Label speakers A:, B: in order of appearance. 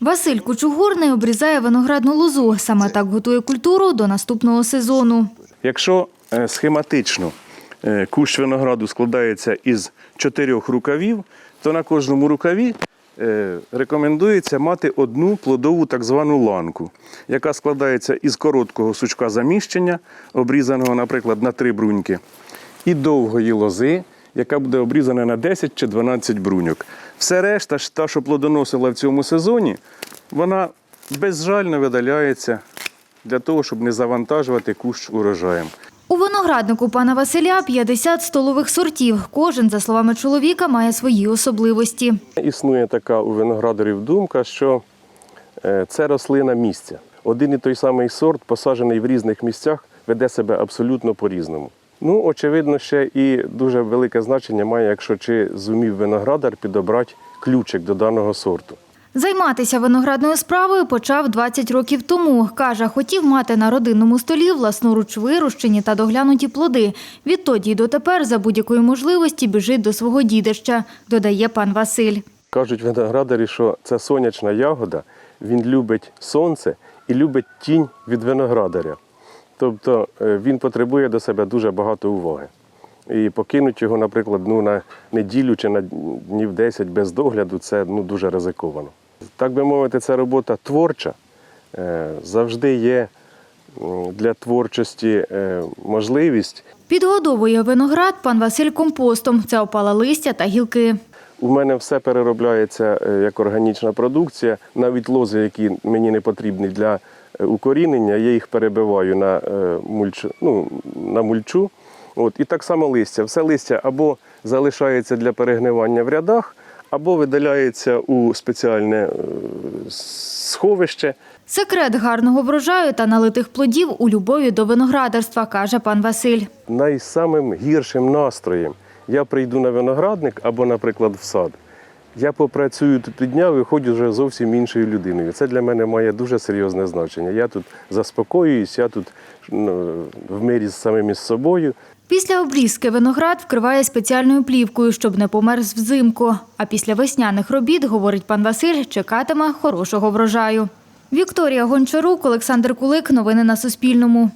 A: Василь Кучугурний обрізає виноградну лозу. Саме так готує культуру до наступного сезону.
B: Якщо е, схематично е, кущ винограду складається із чотирьох рукавів, то на кожному рукаві е, рекомендується мати одну плодову так звану ланку, яка складається із короткого сучка заміщення, обрізаного, наприклад, на три бруньки, і довгої лози, яка буде обрізана на 10 чи 12 бруньок. Все решта, та, що плодоносила в цьому сезоні, вона безжально видаляється для того, щоб не завантажувати кущ урожаєм.
A: У винограднику пана Василя 50 столових сортів. Кожен, за словами чоловіка, має свої особливості.
B: Існує така у виноградарів думка, що е, це рослина місця. Один і той самий сорт, посаджений в різних місцях, веде себе абсолютно по-різному. Ну, очевидно, ще і дуже велике значення має, якщо чи зумів виноградар підобрати ключик до даного сорту.
A: Займатися виноградною справою почав 20 років тому. Каже, хотів мати на родинному столі власноруч вирощені та доглянуті плоди. Відтоді й дотепер за будь-якої можливості біжить до свого дідища, додає пан Василь.
B: Кажуть виноградарі, що це сонячна ягода, він любить сонце і любить тінь від виноградаря. Тобто е, він потребує до себе дуже багато уваги. І покинути його, наприклад, ну, на неділю чи на днів 10 без догляду це ну, дуже ризиковано. Так би мовити, це робота творча. Е, Завжди є для творчості е, можливість
A: Підгодовує виноград пан Василь компостом. Це опала листя та гілки.
B: У мене все переробляється як органічна продукція. Навіть лози, які мені не потрібні для укорінення, я їх перебиваю на е, мульчу. Ну, на мульчу. От, і так само листя. Все листя або залишається для перегнивання в рядах, або видаляється у спеціальне е, сховище.
A: Секрет гарного врожаю та налитих плодів у любові до виноградарства, каже пан Василь.
B: найсамим гіршим настроєм я прийду на виноградник або, наприклад, в сад. Я попрацюю тут дня, виходжу вже зовсім іншою людиною. Це для мене має дуже серйозне значення. Я тут заспокоююсь, я тут ну, в мирі з самим із собою.
A: Після обрізки виноград вкриває спеціальною плівкою, щоб не померз взимку. А після весняних робіт, говорить пан Василь, чекатиме хорошого врожаю. Вікторія Гончарук, Олександр Кулик. Новини на Суспільному.